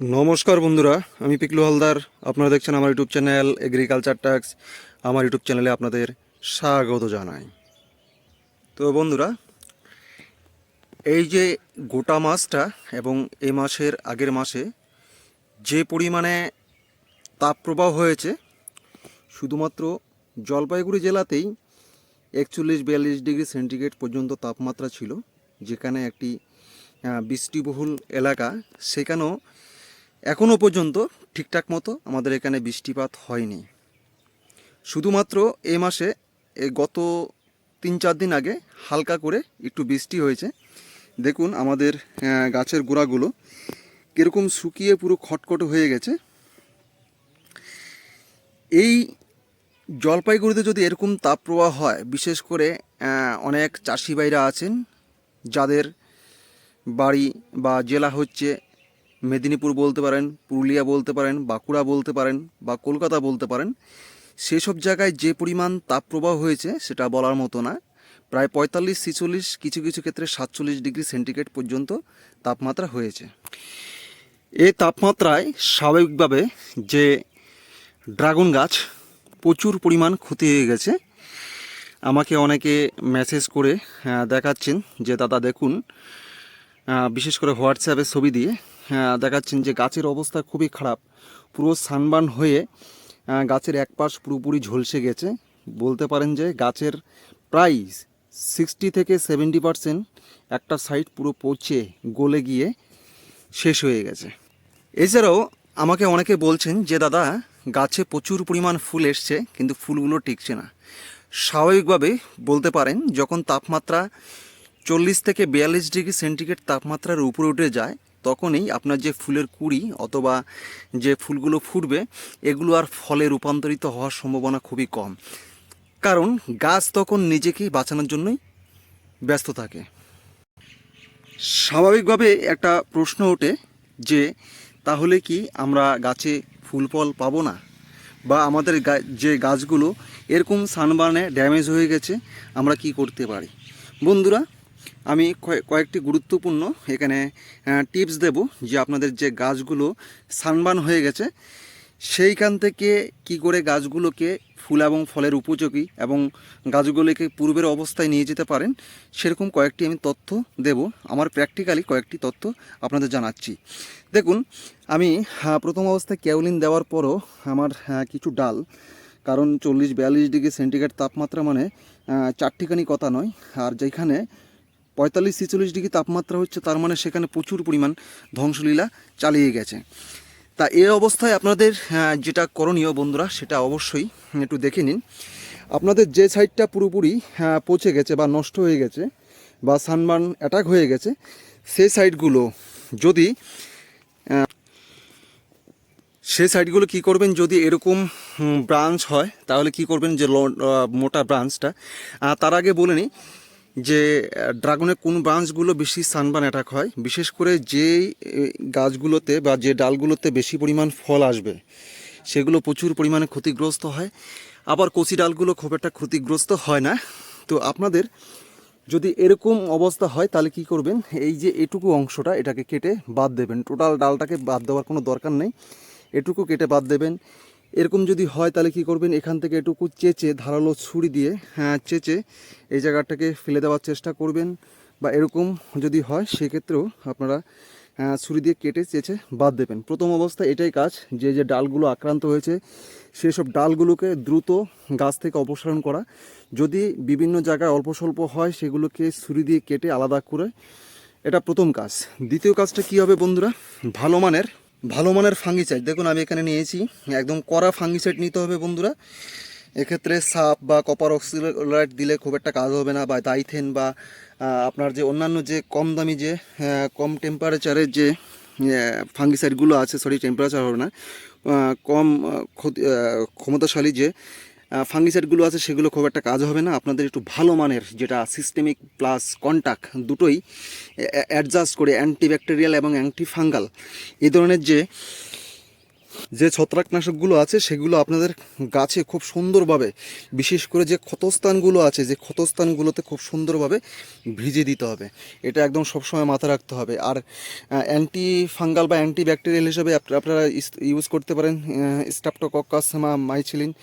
নমস্কার বন্ধুরা, আমি পিকলু হালদার। আপনারা দেখছেন আমার ইউটিউব চ্যানেল এগ্রিকালচার ট্যাক্স আমার ইউটিউব চ্যানেলে আপনাদের স্বাগত জানাই। তো বন্ধুরা, এই যে গোটা মাসটা এবং এই মাসের আগের মাসে যে পরিমাণে তাপপ্রবাহ হয়েছে, শুধুমাত্র জলপাইগুড়ি জেলাতেই একচল্লিশ বিয়াল্লিশ ডিগ্রি সেন্টিগ্রেড পর্যন্ত তাপমাত্রা ছিল, যেখানে একটি বৃষ্টিবহুল এলাকা। সেখানেও এখনও পর্যন্ত ঠিকঠাক মতো আমাদের এখানে বৃষ্টিপাত হয়নি। শুধুমাত্র এ মাসে এই গত তিন চার দিন আগে হালকা করে একটু বৃষ্টি হয়েছে। দেখুন আমাদের গাছের গোড়াগুলো কীরকম শুকিয়ে পুরো খটখট হয়ে গেছে। এই জলপাইগুড়িতে যদি এরকম তাপপ্রবাহ হয়, বিশেষ করে অনেক চাষি ভাইরা আছেন, যাদের বাড়ি বা জেলা হচ্ছে মেদিনীপুর বলতে পারেন, পুরুলিয়া বলতে পারেন, বাঁকুড়া বলতে পারেন বা কলকাতা বলতে পারেন, সেসব জায়গায় যে পরিমাণ তাপপ্রবাহ হয়েছে সেটা বলার মতো না। প্রায় পঁয়তাল্লিশ, ছিচল্লিশ, কিছু কিছু ক্ষেত্রে সাতচল্লিশ ডিগ্রি সেন্টিগ্রেড পর্যন্ত তাপমাত্রা হয়েছে। এই তাপমাত্রায় স্বাভাবিকভাবে যে ড্রাগন গাছ প্রচুর পরিমাণ ক্ষতি হয়ে গেছে। আমাকে অনেকে মেসেজ করে দেখাচ্ছেন যে, দাদা, দেখুন বিশেষ করে হোয়াটসঅ্যাপে ছবি দিয়ে দেখাচ্ছেন যে গাছের অবস্থা খুবই খারাপ। পুরো সানবার্ন হয়ে গাছের এক পাশ পুরোপুরি ঝলসে গেছে। বলতে পারেন যে গাছের প্রায় সিক্সটি থেকে সেভেন্টি পারসেন্ট একটা সাইড পুরো পচে, গলে গিয়ে শেষ হয়ে গেছে। এছাড়াও আমাকে অনেকে বলছেন যে, দাদা, গাছে প্রচুর পরিমাণ ফুল এসছে, কিন্তু ফুলগুলো টিকছে না। স্বাভাবিকভাবে বলতে পারেন, যখন তাপমাত্রা চল্লিশ থেকে বিয়াল্লিশ ডিগ্রি সেন্টিগ্রেড তাপমাত্রার উপরে উঠে যায় তখনই আপনার যে ফুলের কুড়ি অথবা যে ফুলগুলো ফুটবে, এগুলো আর ফলে রূপান্তরিত হওয়ার সম্ভাবনা খুবই কম। কারণ গাছ তখন নিজেকেই বাঁচানোর জন্যই ব্যস্ত থাকে। স্বাভাবিকভাবে একটা প্রশ্ন ওঠে যে, তাহলে কি আমরা গাছে ফুল ফল পাবো না? বা আমাদের যে গাছগুলো এরকম সানবার্নে ড্যামেজ হয়ে গেছে, আমরা কি করতে পারি? বন্ধুরা আমি কয়ে- কয়েকটি গুরুত্বপূর্ণ এখানে টিপস দেব যে আপনাদের যে গাছগুলো সানবার্ন হয়ে গেছে, সেইখান থেকে কি করে গাছগুলোকে ফুল এবং ফলের উপযোগী এবং গাছগুলোকে পূর্বের অবস্থায় নিয়ে যেতে পারেন, সেরকম কয়েকটি আমি তথ্য দেব। আমার প্র্যাকটিক্যালি কয়েকটি তথ্য আপনাদের জানাচ্ছি। দেখুন, আমি প্রথম অবস্থায় ক্যাওলিন দেওয়ার পরও আমার কিছু ডাল, কারণ চল্লিশ বিয়াল্লিশ ডিগ্রি সেন্টিগ্রেড তাপমাত্রা মানে চারটিখানি কথা নয়। আর যেখানে পঁয়তাল্লিশ ছেচল্লিশ ডিগ্রি তাপমাত্রা হচ্ছে, তার মানে সেখানে প্রচুর পরিমাণ ধ্বংসলীলা চালিয়ে গেছে। তা এই অবস্থায় আপনাদের যেটা করণীয় বন্ধুরা, সেটা অবশ্যই একটু দেখে নিন। আপনাদের যে সাইডটা পুরোপুরি পচে গেছে বা নষ্ট হয়ে গেছে বা সানবার্ন অ্যাটাক হয়ে গেছে সেই সাইডগুলো যদি সেই সাইডগুলো কি করবেন, যদি এরকম ব্রাঞ্চ হয়, তাহলে কি করবেন যে মোটা ব্রাঞ্চটা? তার আগে বলে নিই যে ড্রাগনের কোন ব্রাঞ্চগুলো বেশি সানবান অ্যাটাক হয়, বিশেষ করে যে গাছগুলোতে বা যে ডালগুলোতে বেশি পরিমাণ ফল আসবে, সেগুলো প্রচুর পরিমাণে ক্ষতিগ্রস্ত হয়। আবার কচি ডালগুলো খুব একটা ক্ষতিগ্রস্ত হয় না। তো আপনাদের যদি এরকম অবস্থা হয়, তাহলে কি করবেন? এই যে এটুকু অংশটা এটাকে কেটে বাদ দেবেন। টোটাল ডালটাকে বাদ দেওয়ার কোনো দরকার নেই। এটুকু কেটে বাদ দেবেন। এরকম যদি হয় তাহলে কি করবেন? এখান থেকে এটুকু চেঁচে ধারালো ছুরি দিয়ে হ্যাঁ চেঁচে এই জায়গাটাকে ফেলে দেওয়ার চেষ্টা করবেন বা এরকম যদি হয় সেক্ষেত্রেও আপনারা আহ, ছুরি দিয়ে কেটে চেঁচে বাদ দেবেন। প্রথম অবস্থায় এটাই কাজ যে যে ডালগুলো আক্রান্ত হয়েছে সেসব ডালগুলোকে দ্রুত গাছ থেকে অপসারণ করা। যদি বিভিন্ন জায়গায় অল্প স্বল্প হয় সেগুলোকে ছুরি দিয়ে কেটে আলাদা করে এটা প্রথম কাজ। দ্বিতীয় কাজটা কি হবে বন্ধুরা? ভালো মানের ভালো মানের ফাঙ্গিসাইড দেখুন, আমি এখানে নিয়েছি, একদম কড়া ফাঙ্গিসাইড নিতে হবে বন্ধুরা। এক্ষেত্রে সাপ বা কপার অক্সিলাইট দিলে খুব একটা কাজ হবে না, বা দাইথেন বা আপনার যে অন্যান্য যে কম দামি যে কম টেম্পারেচারের যে ফাঙ্গিসাইডগুলো আছে সরি টেম্পারেচার হবে না কম ক্ষমতাশালী যে ফাঙ্গিসাইডগুলো আছে, সেগুলো খুব একটা কাজ হবে না। আপনাদের একটু ভালো মানের যেটা সিস্টেমিক প্লাস কন্টাক্ট দুটোই অ্যাডজাস্ট করে অ্যান্টিব্যাকটেরিয়াল এবং অ্যান্টিফাঙ্গাল এই ধরনের যে যে ছত্রাকনাশকগুলো আছে, সেগুলো আপনাদের গাছে খুব সুন্দরভাবে, বিশেষ করে যে ক্ষতস্থানগুলো আছে, যে ক্ষতস্থানগুলোতে খুব সুন্দরভাবে ভিজে দিতে হবে। এটা একদম সবসময় মাথায় রাখতে হবে। আর অ্যান্টি ফাঙ্গাল বা অ্যান্টি ব্যাকটেরিয়াল হিসেবে আপ- আপনারা ইউজ করতে পারেন স্টাপটোকক্কাস মাইছিলিন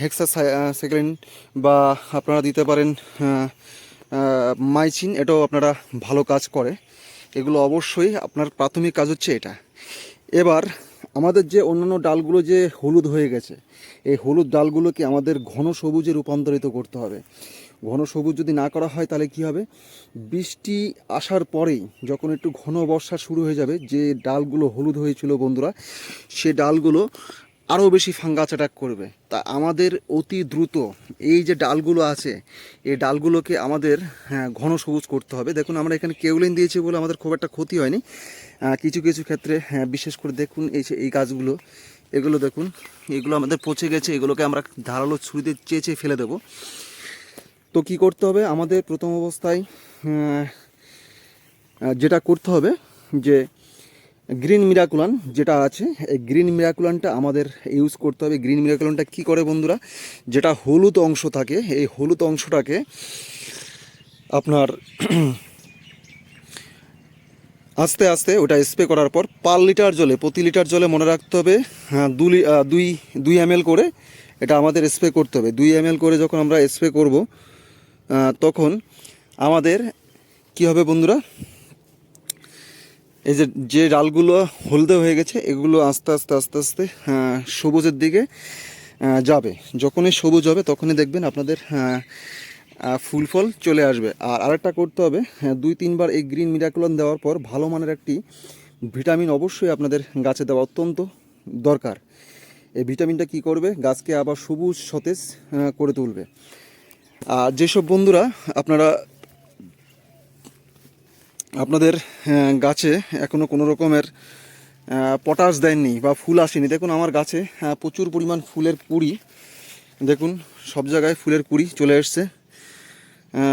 হেক্সা সেকেলিন বা আপনারা দিতে পারেন মাইচিন এটাও আপনারা ভালো কাজ করে। এগুলো অবশ্যই আপনার প্রাথমিক কাজ হচ্ছে এটা। এবার আমাদের যে অন্যান্য ডালগুলো যে হলুদ হয়ে গেছে, এই হলুদ ডালগুলোকে আমাদের ঘন সবুজে রূপান্তরিত করতে হবে। ঘন সবুজ যদি না করা হয় তাহলে কি হবে? বৃষ্টি আসার পরেই যখন একটু ঘন বর্ষা শুরু হয়ে যাবে, যে ডালগুলো হলুদ হয়েছিল বন্ধুরা, সে ডালগুলো আরও বেশি ফাঙ্গাস অ্যাটাক করবে। তা আমাদের অতি দ্রুত এই যে ডালগুলো আছে এই ডালগুলোকে আমাদের হ্যাঁ, ঘন সবুজ করতে হবে। দেখুন আমরা এখানে কেউলিন দিয়েছি বলে আমাদের খুব একটা ক্ষতি হয়নি। কিছু কিছু ক্ষেত্রে হ্যাঁ, বিশেষ করে দেখুন এই এই গাছগুলো এগুলো দেখুন এগুলো আমাদের পচে গেছে এগুলোকে আমরা ধারালো ছুরিতে চেঁচে ফেলে দেবো। তো কি করতে হবে? আমাদের প্রথম অবস্থায় যেটা করতে হবে যে গ্রিন মিরাকুলান যেটা আছে, এই গ্রিন মিরাকুলানটা আমাদের ইউজ করতে হবে। গ্রিন মিরাকুলানটা কি করে বন্ধুরা? যেটা হলুদ অংশ থাকে, এই হলুদ অংশটাকে আপনার আস্তে আস্তে ওটা স্প্রে করার পর পার লিটার জলে, প্রতি লিটার জলে মনে রাখতে হবে হ্যাঁ দু লি- দুই দুই এম করে এটা আমাদের স্প্রে করতে হবে। দুই এম করে যখন আমরা স্প্রে করব তখন আমাদের কি হবে বন্ধুরা? এই যে যে ডালগুলো হলদে হয়ে গেছে এগুলো আস্তে আস্তে আস্তে আস্তে সবুজের দিকে যাবে। যখনই সবুজ হবে তখনই দেখবেন আপনাদের ফুল ফল চলে আসবে। আর আরেকটা করতে হবে হ্যাঁ, দুই তিনবার এই গ্রিন মিরাকুলন দেওয়ার পর ভালো মানের একটি ভিটামিন অবশ্যই আপনাদের গাছে দেওয়া অত্যন্ত দরকার। এই ভিটামিনটা কি করবে? গাছকে আবার সবুজ সতেজ করে তুলবে। আর যেসব বন্ধুরা আপনারা আপনাদের গাছে এখনও কোনো রকমের পটাশ দেননি বা ফুল আসেনি। দেখুন আমার গাছে প্রচুর পরিমাণ ফুলের কুড়ি। দেখুন, সব জায়গায় ফুলের কুড়ি চলে এসছে।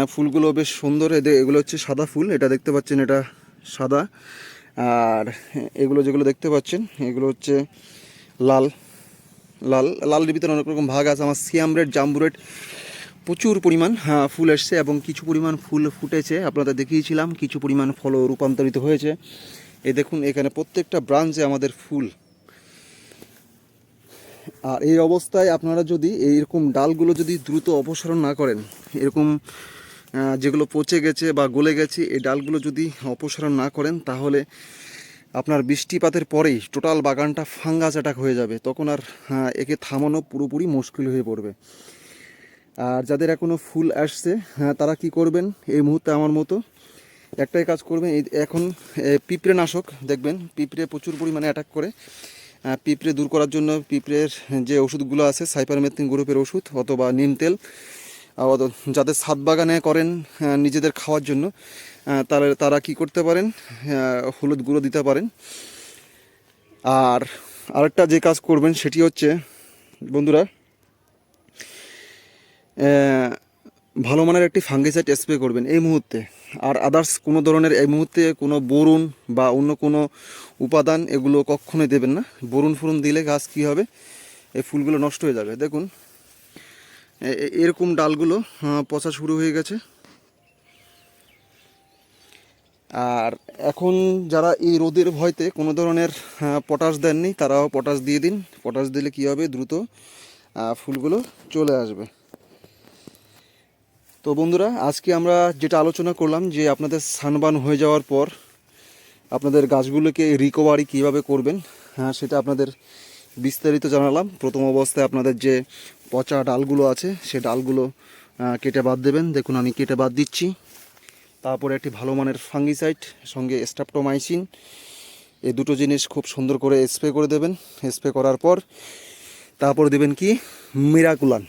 ফুলগুলো বেশ সুন্দর। এদে- এগুলো হচ্ছে সাদা ফুল। এটা দেখতে পাচ্ছেন, এটা সাদা। আর এগুলো যেগুলো দেখতে পাচ্ছেন, এগুলো হচ্ছে লাল লাল লালের ভিতরে অনেক রকম ভাগ আছে। আমার সিয়াম রেড, জাম্বু রেড প্রচুর পরিমাণ হ্যাঁ, ফুল এসছে এবং কিছু পরিমাণ ফুল ফুটেছে। আপনাদের দেখিয়েছিলাম কিছু পরিমাণ ফল রূপান্তরিত হয়েছে। এই দেখুন এখানে প্রত্যেকটা ব্রাঞ্চে আমাদের ফুল। আর এই অবস্থায় আপনারা যদি এইরকম ডালগুলো যদি দ্রুত অপসারণ না করেন এরকম যেগুলো পচে গেছে বা গলে গেছে এই ডালগুলো যদি অপসারণ না করেন তাহলে আপনার বৃষ্টিপাতের পরেই টোটাল বাগানটা ফাঙ্গাস অ্যাটাক হয়ে যাবে। তখন আর আহ, একে থামানো পুরোপুরি মুশকিল হয়ে পড়বে। আর যাদের এখনও ফুল আসছে হ্যাঁ, তারা কি করবেন? এই মুহূর্তে আমার মতো একটাই কাজ করবেন এখন পিঁপড়ে নাশক দেখবেন পিঁপড়ে প্রচুর পরিমাণে অ্যাটাক করে। পিঁপড়ে দূর করার জন্য পিঁপড়ের যে ওষুধগুলো আছে সাইপারমেথিন গ্রুপের ওষুধ অথবা নিম তেল যাদের ছাদ বাগানে করেন নিজেদের খাওয়ার জন্য আহ, তারা কি করতে পারেন? হলুদ গুঁড়ো দিতে পারেন। আর আরেকটা যে কাজ করবেন সেটি হচ্ছে বন্ধুরা ভালো মানের একটি ফাঙ্গিসাইড স্প্রে করবেন এই মুহূর্তে। আর আদার্স কোনো ধরনের এই মুহূর্তে কোনো বরুণ বা অন্য কোনো উপাদান এগুলো কখনোই দেবেন না। বরুণ ফুরুন দিলে গাছ কী হবে? এই ফুলগুলো নষ্ট হয়ে যাবে। দেখুন এরকম ডালগুলো পচা শুরু হয়ে গেছে। আর এখন যারা এই রোদের ভয়তে কোনো ধরনের পটাশ দেননি, তারাও পটাশ দিয়ে দিন। পটাশ দিলে কী হবে? দ্রুত ফুলগুলো চলে আসবে। তো বন্ধুরা, আজকে আমরা যেটা আলোচনা করলাম যে আপনাদের সানবান হয়ে যাওয়ার পর আপনাদের গাছগুলোকে রিকভারি কীভাবে করবেন হ্যাঁ সেটা আপনাদের বিস্তারিত জানালাম। প্রথম অবস্থায় আপনাদের যে পচা ডালগুলো আছে, সে ডালগুলো কেটে বাদ দেবেন। দেখুন, আমি কেটে বাদ দিচ্ছি। তারপরে একটি ভালো মানের ফাঙ্গিসাইড সঙ্গে স্টাপটোমাইসিন এই দুটো জিনিস খুব সুন্দর করে স্প্রে করে দেবেন। স্প্রে করার পর তারপর দেবেন কি? মিরাকুলান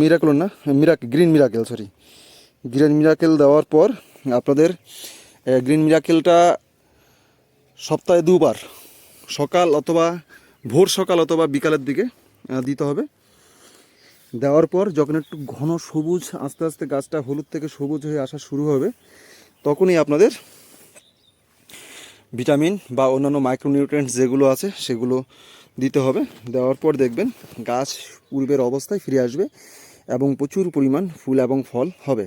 মিরাকুলান না মিরাক green miracle sorry green miracle দেওয়ার পর আপনাদের গ্রিন মিরাকেলটা সপ্তাহে দুবার, সকাল অথবা ভোর সকাল অথবা বিকালের দিকে দিতে হবে। দেওয়ার পর যখন একটু ঘন সবুজ, আস্তে আস্তে গাছটা হলুদ থেকে সবুজ হয়ে আসা শুরু হবে, তখনই আপনাদের ভিটামিন বা অন্যান্য মাইক্রোনিউট্রিয়েন্টস যেগুলো আছে, সেগুলো দিতে হবে। দেওয়ার পর দেখবেন গাছ পূর্বের অবস্থায় ফিরে আসবে এবং প্রচুর পরিমাণ ফুল এবং ফল হবে।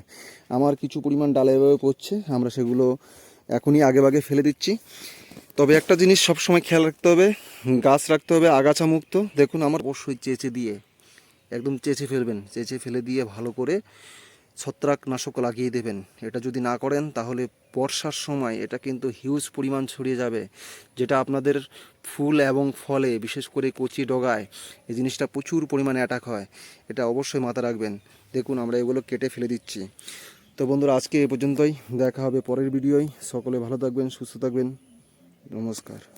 আমার কিছু পরিমাণ ডালে এভাবে পড়ছে, আমরা সেগুলো এখনই আগেভাগে ফেলে দিচ্ছি। তবে একটা জিনিস সবসময় খেয়াল রাখতে হবে, গাছ রাখতে হবে আগাছা মুক্ত। দেখুন, আমার অবশ্যই চেঁচে দিয়ে, একদম চেঁচে ফেলবেন, চেঁচে ফেলে দিয়ে ভালো করে ছত্রাকনাশক লাগিয়ে দেবেন। এটা যদি না করেন, তাহলে বর্ষার সময় এটা কিন্তু হিউজ পরিমাণ ছড়িয়ে যাবে। যেটা আপনাদের ফুল এবং ফলে, বিশেষ করে কচি ডগায়, এই জিনিসটা প্রচুর পরিমাণে অ্যাটাক হয়। এটা অবশ্যই মাথা রাখবেন। দেখুন, আমরা এগুলো কেটে ফেলে দিচ্ছি। তো বন্ধুরা, আজকে এ পর্যন্তই। দেখা হবে পরের ভিডিওয়। সকলে ভালো থাকবেন, সুস্থ থাকবেন। নমস্কার।